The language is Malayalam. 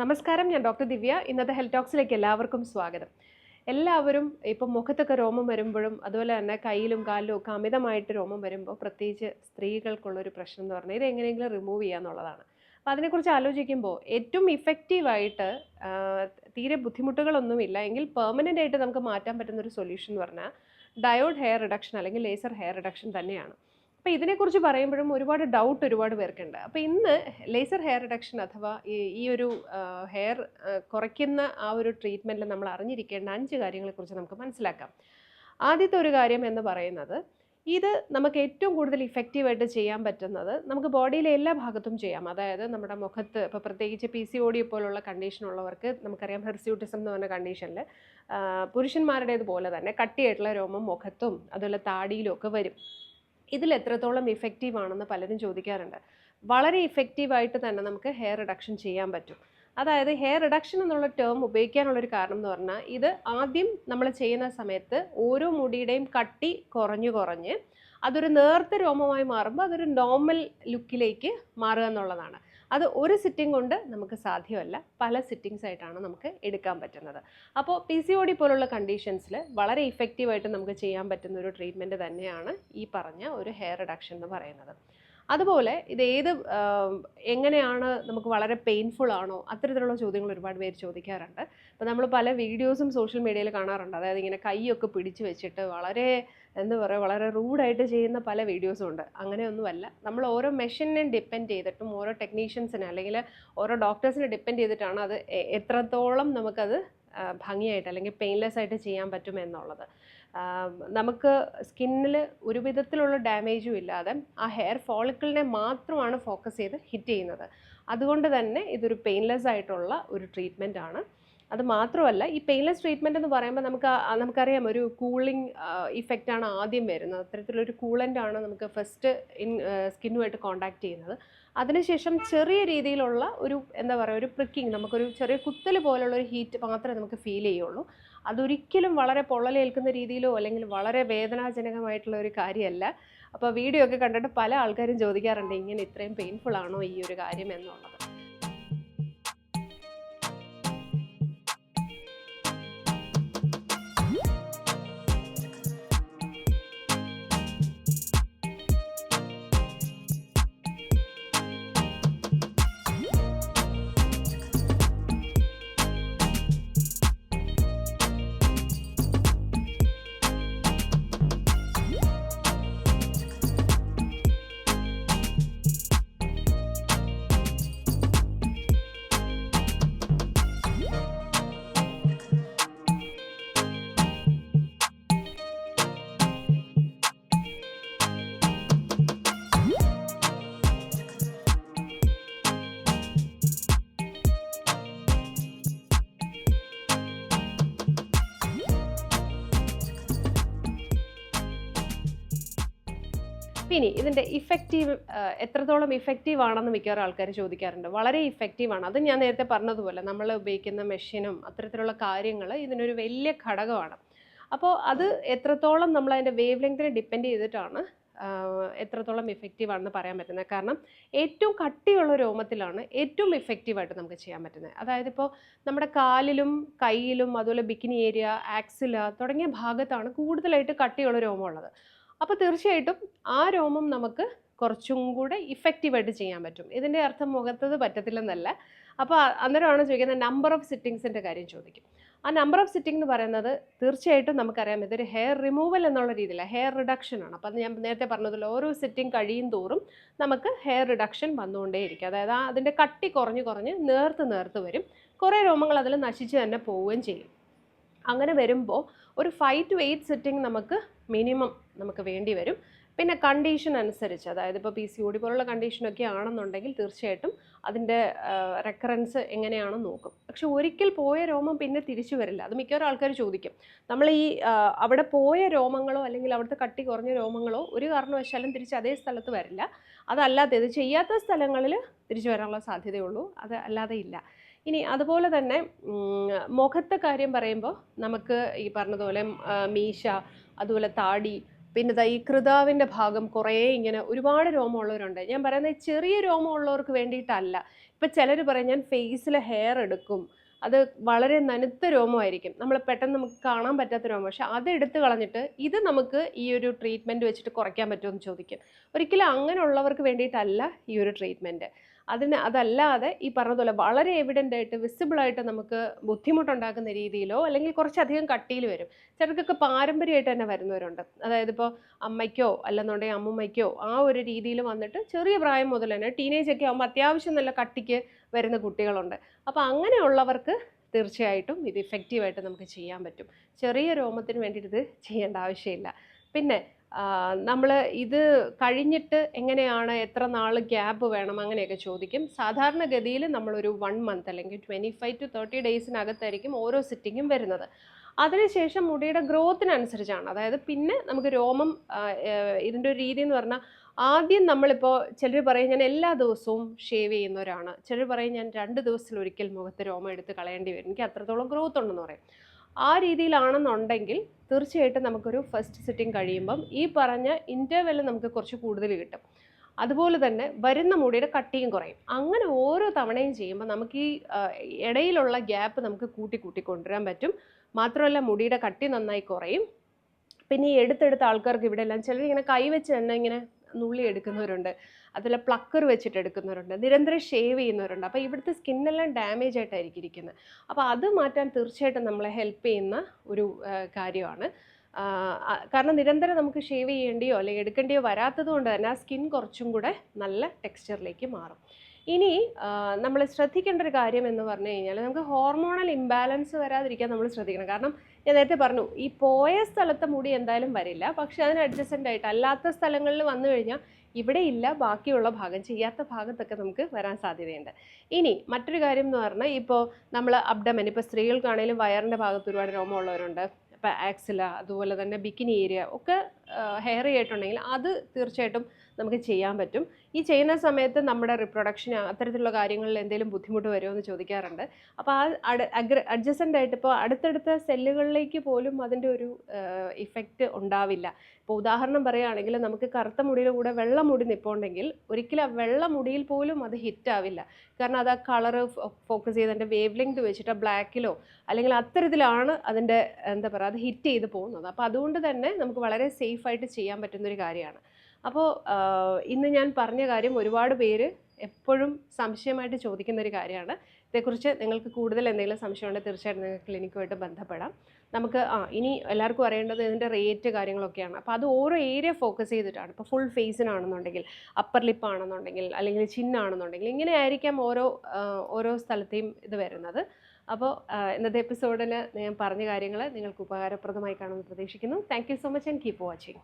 നമസ്കാരം ഞാൻ ഡോക്ടർ ദിവ്യ. ഇന്നത്തെ ഹെൽത്ത് ടോക്സിലേക്ക് എല്ലാവർക്കും സ്വാഗതം. എല്ലാവരും ഇപ്പം മുഖത്തൊക്കെ രോമം വരുമ്പോഴും അതുപോലെ തന്നെ കയ്യിലും കാലിലും ഒക്കെ അമിതമായിട്ട് രോമം വരുമ്പോൾ പ്രത്യേകിച്ച് സ്ത്രീകൾക്കുള്ളൊരു പ്രശ്നം എന്ന് പറഞ്ഞാൽ ഇത് എങ്ങനെയെങ്കിലും റിമൂവ് ചെയ്യുക എന്നുള്ളതാണ്. അപ്പോൾ അതിനെക്കുറിച്ച് ആലോചിക്കുമ്പോൾ ഏറ്റവും ഇഫക്റ്റീവായിട്ട് തീരെ ബുദ്ധിമുട്ടുകളൊന്നുമില്ല എങ്കിൽ പെർമനന്റ് ആയിട്ട് നമുക്ക് മാറ്റാൻ പറ്റുന്ന ഒരു സൊല്യൂഷൻ എന്ന് പറഞ്ഞാൽ ഡയോഡ് ഹെയർ റിഡക്ഷൻ അല്ലെങ്കിൽ ലേസർ ഹെയർ റിഡക്ഷൻ തന്നെയാണ്. അപ്പോൾ ഇതിനെക്കുറിച്ച് പറയുമ്പോഴും ഒരുപാട് ഡൗട്ട് ഒരുപാട് പേർക്കുണ്ട്. അപ്പോൾ ഇന്ന് ലേസർ ഹെയർ റിഡക്ഷൻ അഥവാ ഈ ഒരു ഹെയർ കുറയ്ക്കുന്ന ആ ഒരു ട്രീറ്റ്മെന്റിൽ നമ്മൾ അറിഞ്ഞിരിക്കേണ്ട അഞ്ച് കാര്യങ്ങളെക്കുറിച്ച് നമുക്ക് മനസ്സിലാക്കാം. ആദ്യത്തെ ഒരു കാര്യം എന്ന് പറയുന്നത് ഇത് നമുക്ക് ഏറ്റവും കൂടുതൽ ഇഫക്റ്റീവായിട്ട് ചെയ്യാൻ പറ്റുന്നത് നമുക്ക് ബോഡിയിലെ എല്ലാ ഭാഗത്തും ചെയ്യാം. അതായത് നമ്മുടെ മുഖത്ത് ഇപ്പോൾ പ്രത്യേകിച്ച് പി സി ഒ ഡി പോലുള്ള കണ്ടീഷൻ ഉള്ളവർക്ക് നമുക്കറിയാം ഹെർസ്യൂട്ടിസം എന്ന് പറഞ്ഞ കണ്ടീഷനിൽ പുരുഷന്മാരുടേതുപോലെ തന്നെ കട്ടിയായിട്ടുള്ള രോമം മുഖത്തും അതുപോലെ താടിയിലും ഒക്കെ വരും. ഇതിൽ എത്രത്തോളം ഇഫക്റ്റീവ് ആണെന്ന് പലരും ചോദിക്കാറുണ്ട്. വളരെ ഇഫക്റ്റീവായിട്ട് തന്നെ നമുക്ക് ഹെയർ റിഡക്ഷൻ ചെയ്യാൻ പറ്റും. അതായത് ഹെയർ റിഡക്ഷൻ എന്നുള്ള ടേം ഉപയോഗിക്കാനുള്ളൊരു കാരണം എന്ന് പറഞ്ഞാൽ ഇത് ആദ്യം നമ്മൾ ചെയ്യുന്ന സമയത്ത് ഓരോ മുടിയുടെയും കട്ടി കുറഞ്ഞു കുറഞ്ഞ് അതൊരു നേർത്ത രോമമായി മാറുമ്പോൾ അതൊരു നോർമൽ ലുക്കിലേക്ക് മാറുക എന്നുള്ളതാണ്. അത് ഒരു സിറ്റിംഗ് കൊണ്ട് നമുക്ക് സാധ്യമല്ല. പല സിറ്റിങ്സ് ആയിട്ടാണ് നമുക്ക് എടുക്കാൻ പറ്റുന്നത്. അപ്പോൾ പി സി ഒ ഡി പോലുള്ള കണ്ടീഷൻസിൽ വളരെ ഇഫക്റ്റീവായിട്ട് നമുക്ക് ചെയ്യാൻ പറ്റുന്ന ഒരു ട്രീറ്റ്മെന്റ് തന്നെയാണ് ഈ പറഞ്ഞ ഒരു ഹെയർ റിഡക്ഷൻ എന്ന് പറയുന്നത്. അതുപോലെ ഇത് ഏത് എങ്ങനെയാണ് നമുക്ക് വളരെ പെയിൻഫുൾ ആണോ അത്തരത്തിലുള്ള ചോദ്യങ്ങൾ ഒരുപാട് പേര് ചോദിക്കാറുണ്ട്. അപ്പോൾ നമ്മൾ പല വീഡിയോസും സോഷ്യൽ മീഡിയയിൽ കാണാറുണ്ട്. അതായത് ഇങ്ങനെ കൈയൊക്കെ പിടിച്ചു വെച്ചിട്ട് വളരെ എന്താ പറയുക വളരെ റൂഡായിട്ട് ചെയ്യുന്ന പല വീഡിയോസും ഉണ്ട്. അങ്ങനെയൊന്നുമല്ല. നമ്മൾ ഓരോ മെഷീനെ ഡിപ്പെൻഡ് ചെയ്തിട്ടും ഓരോ ടെക്നീഷ്യൻസിനെ അല്ലെങ്കിൽ ഓരോ ഡോക്ടേഴ്സിനെ ഡിപ്പെൻഡ് ചെയ്തിട്ടാണ് അത് എത്രത്തോളം നമുക്കത് ഭംഗിയായിട്ട് അല്ലെങ്കിൽ പെയിൻലെസ് ആയിട്ട് ചെയ്യാൻ പറ്റും എന്നുള്ളത്. നമുക്ക് സ്കിന്നിൽ ഒരു വിധത്തിലുള്ള ഡാമേജും ഇല്ലാതെ ആ ഹെയർ ഫോളിക്കിളിനെ മാത്രമാണ് ഫോക്കസ് ചെയ്ത് ഹിറ്റ് ചെയ്യുന്നത്. അതുകൊണ്ട് തന്നെ ഇതൊരു പെയിൻലെസ് ആയിട്ടുള്ള ഒരു ട്രീറ്റ്മെന്റ് ആണ്. അത് മാത്രമല്ല ഈ പെയിൻലെസ് ട്രീറ്റ്മെന്റ് എന്ന് പറയുമ്പോൾ നമുക്ക് നമുക്കറിയാം ഒരു കൂളിംഗ് ഇഫക്റ്റ് ആണ് ആദ്യം വരുന്നത്. അത്തരത്തിലൊരു കൂളന്റ് ആണ് നമുക്ക് ഫസ്റ്റ് ഇൻ സ്കിന്നുമായിട്ട് കോണ്ടാക്ട് ചെയ്യുന്നത്. അതിനുശേഷം ചെറിയ രീതിയിലുള്ള ഒരു എന്താ പറയുക ഒരു പ്രിക്കിങ് നമുക്കൊരു ചെറിയ കുത്തൽ പോലുള്ള ഒരു ഹീറ്റ് മാത്രമേ നമുക്ക് ഫീൽ ചെയ്യുള്ളൂ. അതൊരിക്കലും വളരെ പൊള്ളലേൽക്കുന്ന രീതിയിലോ അല്ലെങ്കിൽ വളരെ വേദനാജനകമായിട്ടുള്ള ഒരു കാര്യമല്ല. അപ്പോൾ വീഡിയോ ഒക്കെ കണ്ടിട്ട് പല ആൾക്കാരും ചോദിക്കാറുണ്ട് ഇങ്ങനെ ഇത്രയും പെയിൻഫുൾ ആണോ ഈ ഒരു കാര്യം? എന്നുള്ളത്. ഇനി ഇതിന്റെ ഇഫക്റ്റീവ് എത്രത്തോളം ഇഫക്റ്റീവ് ആണെന്ന് മിക്കവാറും ആൾക്കാർ ചോദിക്കാറുണ്ട്. വളരെ ഇഫക്റ്റീവ് ആണ്. അത് ഞാൻ നേരത്തെ പറഞ്ഞതുപോലെ നമ്മൾ ഉപയോഗിക്കുന്ന മെഷീനും അത്തരത്തിലുള്ള കാര്യങ്ങൾ ഇതിനൊരു വലിയ ഘടകമാണ്. അപ്പോൾ അത് എത്രത്തോളം നമ്മൾ അതിന്റെ വേവ് ലെങ്തിനെ ഡിപ്പെൻഡ് ചെയ്തിട്ടാണ് എത്രത്തോളം ഇഫക്റ്റീവ് ആണെന്ന് പറയാൻ പറ്റുന്നത്. കാരണം ഏറ്റവും കട്ടിയുള്ള രോമത്തിലാണ് ഏറ്റവും ഇഫക്റ്റീവായിട്ട് നമുക്ക് ചെയ്യാൻ പറ്റുന്നത്. അതായത് ഇപ്പോൾ നമ്മുടെ കാലിലും കയ്യിലും അതുപോലെ ബിക്കിനി ഏരിയ ആക്സില തുടങ്ങിയ ഭാഗത്താണ് കൂടുതലായിട്ട് കട്ടിയുള്ള രോമമുള്ളത് അപ്പോൾ തീർച്ചയായിട്ടും ആ രോമം നമുക്ക് കുറച്ചും കൂടെ ഇഫക്റ്റീവായിട്ട് ചെയ്യാൻ പറ്റും. ഇതിന്റെ അർത്ഥം മുഖത്തത് പറ്റത്തില്ലെന്നല്ല. അപ്പോൾ അന്നേരമാണ് ചോദിക്കുന്നത് നമ്പർ ഓഫ് സിറ്റിങ്സിന്റെ കാര്യം ചോദിക്കും. ആ നമ്പർ ഓഫ് സിറ്റിംഗ് എന്ന് പറയുന്നത് തീർച്ചയായിട്ടും നമുക്കറിയാം ഇതൊരു ഹെയർ റിമൂവൽ എന്നുള്ള രീതിയിലാണ് ഹെയർ റിഡക്ഷൻ ആണ്. അപ്പോൾ ഞാൻ നേരത്തെ പറഞ്ഞതുപോലെ ഓരോ സിറ്റിംഗ് കഴിയും തോറും നമുക്ക് ഹെയർ റിഡക്ഷൻ വന്നുകൊണ്ടേയിരിക്കും. അതായത് ആ അതിന്റെ കട്ടി കുറഞ്ഞ് കുറഞ്ഞ് നേർത്ത് നേർത്ത് വരും. കുറേ രോമങ്ങൾ അതിൽ നശിച്ച് തന്നെ പോവുകയും ചെയ്യും. അങ്ങനെ വരുമ്പോൾ ഒരു ഫൈവ് ടു എയ്റ്റ് സിറ്റിംഗ് നമുക്ക് മിനിമം നമുക്ക് വേണ്ടി വരും. പിന്നെ കണ്ടീഷൻ അനുസരിച്ച് അതായത് ഇപ്പോൾ പി സി ഒ ഡി പോലുള്ള കണ്ടീഷനൊക്കെ ആണെന്നുണ്ടെങ്കിൽ തീർച്ചയായിട്ടും അതിന്റെ റെക്കറൻസ് എങ്ങനെയാണെന്ന് നോക്കും. പക്ഷെ ഒരിക്കൽ പോയ രോമം പിന്നെ തിരിച്ചു വരില്ല. അത് മിക്കവാറും ആൾക്കാർ ചോദിക്കും. നമ്മൾ ഈ അവിടെ പോയ രോമങ്ങളോ അല്ലെങ്കിൽ അവിടുത്തെ കട്ടി കുറഞ്ഞ രോമങ്ങളോ ഒരു കാരണവശാലും തിരിച്ച് അതേ സ്ഥലത്ത് വരില്ല. അതല്ലാതെ ഇത് ചെയ്യാത്ത സ്ഥലങ്ങളിൽ തിരിച്ചു വരാനുള്ള സാധ്യതയുള്ളൂ. അത് അല്ലാതെ ഇല്ല. ഇനി അതുപോലെ തന്നെ മുഖത്തെ കാര്യം പറയുമ്പോൾ നമുക്ക് ഈ പറഞ്ഞതുപോലെ മീശ അതുപോലെ താടി പിന്നെ ഈ കൃതാവിന്റെ ഭാഗം കുറേ ഇങ്ങനെ ഒരുപാട് രോമമുള്ളവരുണ്ട്. ഞാൻ പറയുന്നത് ചെറിയ രോമമുള്ളവർക്ക് വേണ്ടിയിട്ടല്ല. ഇപ്പം ചിലർ പറയും ഞാൻ ഫേസിൽ ഹെയർ എടുക്കും. അത് വളരെ നനുത്ത രോമമായിരിക്കും. നമ്മൾ പെട്ടെന്ന് നമുക്ക് കാണാൻ പറ്റാത്ത രോമം. പക്ഷെ അത് എടുത്തു കളഞ്ഞിട്ട് ഇത് നമുക്ക് ഈ ഒരു ട്രീറ്റ്മെന്റ് വെച്ചിട്ട് കുറയ്ക്കാൻ പറ്റുമോ എന്ന് ചോദിക്കും. ഒരിക്കലും അങ്ങനെയുള്ളവർക്ക് വേണ്ടിയിട്ടല്ല ഈ ഒരു ട്രീറ്റ്മെന്റ് അതിന് അതല്ലാതെ ഈ പറഞ്ഞതുപോലെ വളരെ എവിഡന്റ് ആയിട്ട് വിസിബിളായിട്ട് നമുക്ക് ബുദ്ധിമുട്ടുണ്ടാക്കുന്ന രീതിയിലോ അല്ലെങ്കിൽ കുറച്ചധികം കട്ടിയിൽ വരും. ചിലർക്കൊക്കെ പാരമ്പര്യമായിട്ട് തന്നെ വരുന്നവരുണ്ട്. അതായത് ഇപ്പോൾ അമ്മയ്ക്കോ അല്ലെന്നുണ്ടെങ്കിൽ അമ്മുമ്മയ്ക്കോ ആ ഒരു രീതിയിൽ വന്നിട്ട് ചെറിയ പ്രായം മുതൽ തന്നെ ടീനേജ് ഒക്കെ ആകുമ്പോൾ അത്യാവശ്യം നല്ല കട്ടിക്ക് വരുന്ന കുട്ടികളുണ്ട്. അപ്പോൾ അങ്ങനെയുള്ളവർക്ക് തീർച്ചയായിട്ടും ഇത് ഇഫക്റ്റീവായിട്ട് നമുക്ക് ചെയ്യാൻ പറ്റും. ചെറിയ രോമത്തിന് വേണ്ടിയിട്ട് ഇത് ചെയ്യേണ്ട ആവശ്യമില്ല. പിന്നെ നമ്മൾ ഇത് കഴിഞ്ഞിട്ട് എങ്ങനെയാണ് എത്ര നാൾ ഗ്യാപ്പ് വേണം അങ്ങനെയൊക്കെ ചോദിക്കും. സാധാരണഗതിയിൽ നമ്മളൊരു വൺ മന്ത് അല്ലെങ്കിൽ ട്വന്റി ഫൈവ് ടു തേർട്ടി ഡേയ്സിനകത്തായിരിക്കും ഓരോ സിറ്റിങ്ങും വരുന്നത്. അതിനുശേഷം മുടിയുടെ ഗ്രോത്തിനനുസരിച്ചാണ് അതായത് പിന്നെ നമുക്ക് രോമം ഇതിന്റെ ഒരു രീതി എന്ന് പറഞ്ഞാൽ ആദ്യം നമ്മളിപ്പോൾ ചിലർ പറയും ഞാൻ എല്ലാ ദിവസവും ഷേവ് ചെയ്യുന്നവരാണ്. ചിലർ പറയും ഞാൻ രണ്ട് ദിവസത്തിൽ ഒരിക്കൽ മുഖത്ത് രോമം എടുത്ത് കളയേണ്ടി വരും. എനിക്ക് അത്രത്തോളം ഗ്രോത്ത് ഉണ്ടെന്ന് പറയും. ആ രീതിയിലാണെന്നുണ്ടെങ്കിൽ തീർച്ചയായിട്ടും നമുക്കൊരു ഫസ്റ്റ് സിറ്റിംഗ് കഴിയുമ്പം ഈ പറഞ്ഞ ഇന്റർവെൽ നമുക്ക് കുറച്ച് കൂടുതൽ കിട്ടും. അതുപോലെ തന്നെ വരുന്ന മുടിയുടെ കട്ടിയും കുറയും. അങ്ങനെ ഓരോ തവണയും ചെയ്യുമ്പോൾ നമുക്ക് ഈ ഇടയിലുള്ള ഗ്യാപ്പ് നമുക്ക് കൂട്ടി കൂട്ടി കൊണ്ടുവരാൻ പറ്റും. മാത്രമല്ല മുടിയുടെ കട്ടി നന്നായി കുറയും. പിന്നെ ഈ എടുത്തെടുത്ത ആൾക്കാർക്ക് ഇവിടെ എല്ലാം ചിലർ ഇങ്ങനെ കൈവച്ച് തന്നെ ഇങ്ങനെ നുള്ളി എടുക്കുന്നവരുണ്ട്. അതുപോലെ പ്ലക്കർ വെച്ചിട്ട് എടുക്കുന്നവരുണ്ട്. നിരന്തരം ഷേവ് ചെയ്യുന്നവരുണ്ട്. അപ്പോൾ ഇവിടുത്തെ സ്കിന്നെല്ലാം ഡാമേജ് ആയിട്ടായിരിക്കും ഇരിക്കുന്നത് അപ്പോൾ അത് മാറ്റാൻ തീർച്ചയായിട്ടും നമ്മളെ ഹെൽപ്പ് ചെയ്യുന്ന ഒരു കാര്യമാണ്. കാരണം നിരന്തരം നമുക്ക് ഷേവ് ചെയ്യേണ്ടിയോ അല്ലെങ്കിൽ എടുക്കേണ്ടിയോ വരാത്തത് കൊണ്ട് തന്നെ ആ സ്കിൻ കുറച്ചും കൂടെ നല്ല ടെക്സ്ചറിലേക്ക് മാറും. ഇനി നമ്മൾ ശ്രദ്ധിക്കേണ്ട ഒരു കാര്യം എന്ന് പറഞ്ഞു കഴിഞ്ഞാൽ നമുക്ക് ഹോർമോണൽ ഇംബാലൻസ് വരാതിരിക്കാൻ നമ്മൾ ശ്രദ്ധിക്കണം. കാരണം ഞാൻ നേരത്തെ പറഞ്ഞു ഈ പോയ സ്ഥലത്തെ മുടി എന്തായാലും വരില്ല. പക്ഷെ അതിന് അഡ്ജസ്റ്റന്റ് ആയിട്ട് അല്ലാത്ത സ്ഥലങ്ങളിൽ വന്നു കഴിഞ്ഞാൽ ഇവിടെ ഇല്ല ബാക്കിയുള്ള ഭാഗം ചെയ്യാത്ത ഭാഗത്തൊക്കെ നമുക്ക് വരാൻ സാധ്യതയുണ്ട്. ഇനി മറ്റൊരു കാര്യം എന്ന് പറഞ്ഞാൽ ഇപ്പോൾ നമ്മൾ അബ്ഡമൻ ഇപ്പോൾ സ്ത്രീകൾക്കാണെങ്കിലും വയറിന്റെ ഭാഗത്ത് ഒരുപാട് രോമമുള്ളവരുണ്ട് ഇപ്പോൾ ആക്സില അതുപോലെ തന്നെ ബിക്കിനി ഏരിയ ഒക്കെ ഹെയർ ചെയ്തിട്ടുണ്ടെങ്കിൽ അത് തീർച്ചയായിട്ടും നമുക്ക് ചെയ്യാൻ പറ്റും. ഈ ചെയ്യുന്ന സമയത്ത് നമ്മുടെ റിപ്രൊഡക്ഷന് അത്തരത്തിലുള്ള കാര്യങ്ങളിൽ എന്തെങ്കിലും ബുദ്ധിമുട്ട് വരുമോ എന്ന് ചോദിക്കാറുണ്ട്. അപ്പോൾ ആ അഡ് അഡ്ജസ്റ്റന്റ് ആയിട്ട് ഇപ്പോൾ അടുത്തടുത്ത സെല്ലുകളിലേക്ക് പോലും അതിന്റെ ഒരു ഇഫക്റ്റ് ഉണ്ടാവില്ല. ഇപ്പോൾ ഉദാഹരണം പറയുകയാണെങ്കിൽ നമുക്ക് കറുത്ത മുടിയുടെ കൂടെ വെള്ള മുടി നിൽപ്പുണ്ടെങ്കിൽ ഒരിക്കലും ആ വെള്ള മുടിയിൽ പോലും അത് ഹിറ്റ് ആവില്ല. കാരണം അത് ആ കളർ ഫോക്കസ് ചെയ്ത് അതിന്റെ വേവ് ലെങ്ത് വെച്ചിട്ട് ആ ബ്ലാക്കിലോ അല്ലെങ്കിൽ അത്തരത്തിലാണ് അതിന്റെ എന്താ പറയുക അത് ഹിറ്റ് ചെയ്ത് പോകുന്നത്. അപ്പോൾ അതുകൊണ്ട് തന്നെ നമുക്ക് വളരെ സേഫായിട്ട് ചെയ്യാൻ പറ്റുന്നൊരു കാര്യമാണ്. അപ്പോൾ ഇന്ന് ഞാൻ പറഞ്ഞ കാര്യം ഒരുപാട് പേര് എപ്പോഴും സംശയമായിട്ട് ചോദിക്കുന്ന ഒരു കാര്യമാണ്. ഇതേക്കുറിച്ച് നിങ്ങൾക്ക് കൂടുതൽ എന്തെങ്കിലും സംശയമുണ്ടെങ്കിൽ തീർച്ചയായിട്ടും നിങ്ങൾക്ക് ക്ലിനിക്കുമായിട്ട് ബന്ധപ്പെടാം. നമുക്ക് ആ ഇനി എല്ലാവർക്കും അറിയേണ്ടത് ഇതിന്റെ റേറ്റ് കാര്യങ്ങളൊക്കെയാണ്. അപ്പോൾ അത് ഓരോ ഏരിയ ഫോക്കസ് ചെയ്തിട്ടാണ്. ഇപ്പോൾ ഫുൾ ഫേസിനാണെന്നുണ്ടെങ്കിൽ അപ്പർ ലിപ്പ് ആണെന്നുണ്ടെങ്കിൽ അല്ലെങ്കിൽ ചിന്നാണെന്നുണ്ടെങ്കിൽ ഇങ്ങനെ ആയിരിക്കാം ഓരോ ഓരോ സ്ഥലത്തെയും ഇത് വരുന്നത്. അപ്പോൾ ഇന്നത്തെ എപ്പിസോഡിൽ ഞാൻ പറഞ്ഞ കാര്യങ്ങൾ നിങ്ങൾക്ക് ഉപകാരപ്രദമായി കാണുമെന്ന് പ്രതീക്ഷിക്കുന്നു. Thank so much and keep watching